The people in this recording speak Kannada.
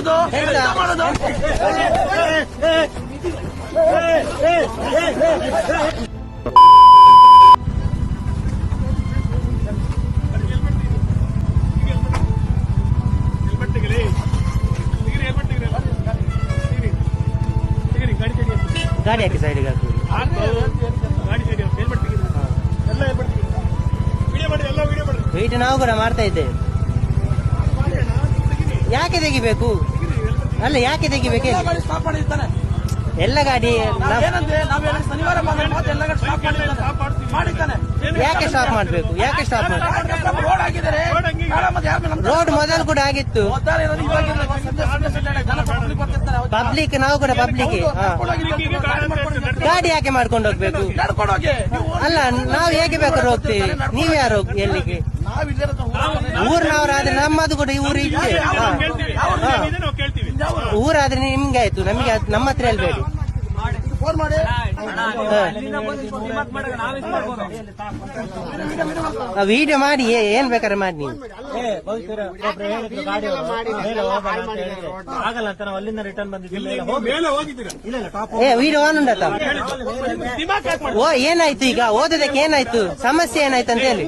ಮಾಡೋದು? ಎಂತ ಮಾಡೋದು? ಗಾಡಿ ಹಾಕಿ ಸೈಡಿಗೆ ಹಾಕಿ ವೆಯ್ಟ್ ನಾವು ಕೂಡ ಮಾಡ್ತಾ ಇದ್ದೇವೆ. ಯಾಕೆ ತೆಗಿಬೇಕು? ಅಲ್ಲ ಯಾಕೆ ತೆಗಿಬೇಕು ಎಲ್ಲ ಗಾಡಿ ನಾವ್- ಏನಂದ್ರೆ ಶನಿವಾರ ಮಾತ್ರ ಎಲ್ಲ ಗಾಡಿ ಸ್ಟಾಪ್ ಮಾಡಿರ್ತಾನೆ. ಮಾಡಿರ್ತಾನೆ. ಯಾಕೆ ಸ್ಟಾಪ್ ಮಾಡ್ಬೇಕು? ಯಾಕೆ ಸ್ಟಾಪ್ ಮಾಡ್ಬೇಕು? ರೋಡ್ ಮೊದಲು ಕೂಡ ಆಗಿತ್ತು. ಪಬ್ಲಿಕ್ ನಾವು ಕೂಡ ಪಬ್ಲಿಕ್ ಗಾಡಿ ಯಾಕೆ ಮಾಡ್ಕೊಂಡು ಹೋಗ್ಬೇಕು? ಹೋಗಿ. ಅಲ್ಲ ನಾವು ಹೇಗೆ ಬೇಕಾದ್ರೂ ಹೋಗ್ತೀವಿ? ನೀವ್ ಯಾರು ಹೋಗ್- ಎಲ್ಲಿಗೆ? ನಾವ್ ನಮ್ಮದು ಕೂಡ ಈ ಊರು. ಹಾ. ಊರಾದ್ರೆ ನಿಮ್ಗೆ ಆಯ್ತು ನಮಗೆ ನಮ್ಮ ಹತ್ರ ಹೇಳ್ಬೇಡಿ. ಫೋನ್ ಮಾಡಿ. ವಿಡಿಯೋ ಮಾಡಿ ಏ- ಏನ್ ಬೇಕಾದ್ರೆ ಮಾಡಿ ನೀವು. ಆಗಲ್ಲ ಅಂತ ನಾವು ಅಲ್ಲಿಂದ ರಿಟರ್ನ್ ಬಂದಿದ್ದೀವಿ ಏ ವಿಡಿಯೋ ಆನ್ ಉಂಟ ಓ ಏನಾಯ್ತು ಈಗ? ಓದೋದಕ್ಕೆ ಏನಾಯ್ತು? ಸಮಸ್ಯೆ ಏನಾಯ್ತು ಅಂತ ಹೇಳಿ.